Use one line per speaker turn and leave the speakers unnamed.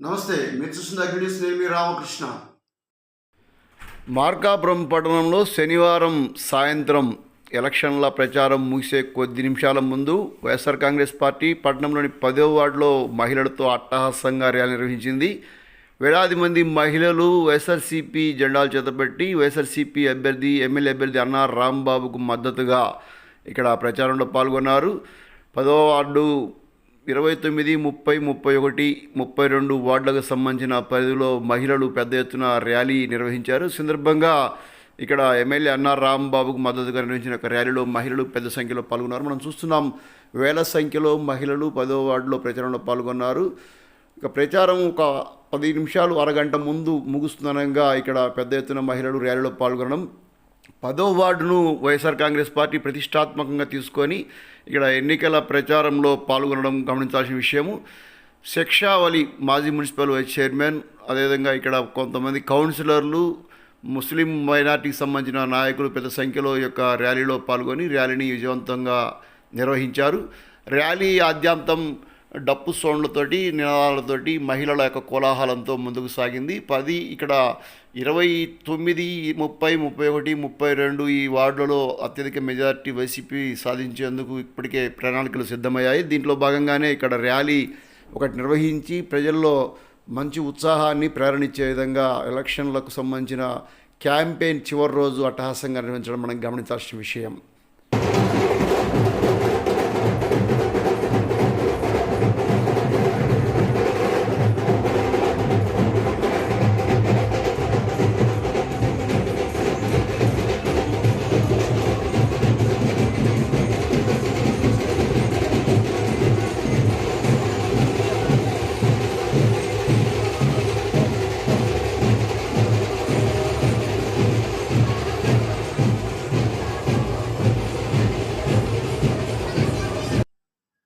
నమస్తే మీరు చూస్తున్న అగ్నిస్ నేను మీ రామకృష్ణ.
మార్కాపురం పట్టణంలో శనివారం సాయంత్రం ఎలక్షన్ల ప్రచారం ముగిసే కొద్ది నిమిషాల ముందు వైఎస్ఆర్ కాంగ్రెస్ పార్టీ పట్టణంలోని పదో వార్డులో మహిళలతో అట్టహాసంగా ర్యాలీ నిర్వహించింది. వేలాది మంది మహిళలు వైఎస్ఆర్సీపీ జెండాలు చేతపెట్టి వైఎస్ఆర్సీపీ అభ్యర్థి ఎమ్మెల్యే అభ్యర్థి అన్న రాంబాబుకు మద్దతుగా ఇక్కడ ప్రచారంలో పాల్గొన్నారు. పదో వార్డు ఇరవై తొమ్మిది ముప్పై ముప్పై ఒకటి ముప్పై రెండు వార్డులకు సంబంధించిన పరిధిలో మహిళలు పెద్ద ఎత్తున ర్యాలీ నిర్వహించారు. సందర్భంగా ఇక్కడ ఎమ్మెల్యే అన్నార్ రాంబాబుకు మద్దతుగా నిర్వహించిన ఒక ర్యాలీలో మహిళలు పెద్ద సంఖ్యలో పాల్గొన్నారు. మనం చూస్తున్నాం వేల సంఖ్యలో మహిళలు పదో వార్డులో ప్రచారంలో పాల్గొన్నారు. ఇక ప్రచారం ఒక పది నిమిషాలు అరగంట ముందు ముగుస్తుందనగా ఇక్కడ పెద్ద ఎత్తున మహిళలు ర్యాలీలో పాల్గొనడం పదో వార్డును వైఎస్ఆర్ కాంగ్రెస్ పార్టీ ప్రతిష్టాత్మకంగా తీసుకొని ఇక్కడ ఎన్నికల ప్రచారంలో పాల్గొనడం గమనించాల్సిన విషయము. శిక్షావళి మాజీ మున్సిపల్ వైస్ చైర్మన్ అదేవిధంగా ఇక్కడ కొంతమంది కౌన్సిలర్లు ముస్లిం మైనార్టీకి సంబంధించిన నాయకులు పెద్ద సంఖ్యలో యొక్క ర్యాలీలో పాల్గొని ర్యాలీని విజయవంతంగా నిర్వహించారు. ర్యాలీ ఆద్యాంతం డప్పు సౌండ్లతోటి నినాదాలతోటి మహిళల యొక్క కోలాహలంతో ముందుకు సాగింది. పది ఇక్కడ ఇరవై తొమ్మిది ముప్పై ముప్పై ఒకటి ముప్పై రెండు ఈ వార్డులలో అత్యధిక మెజారిటీ వైసీపీ సాధించేందుకు ఇప్పటికే ప్రణాళికలు సిద్ధమయ్యాయి. దీంట్లో భాగంగానే ఇక్కడ ర్యాలీ ఒకటి నిర్వహించి ప్రజల్లో మంచి ఉత్సాహాన్ని ప్రేరణించే విధంగా ఎలక్షన్లకు సంబంధించిన క్యాంపెయిన్ చివరి రోజు అట్టహాసంగా నిర్వహించడం మనం గమనించాల్సిన విషయం.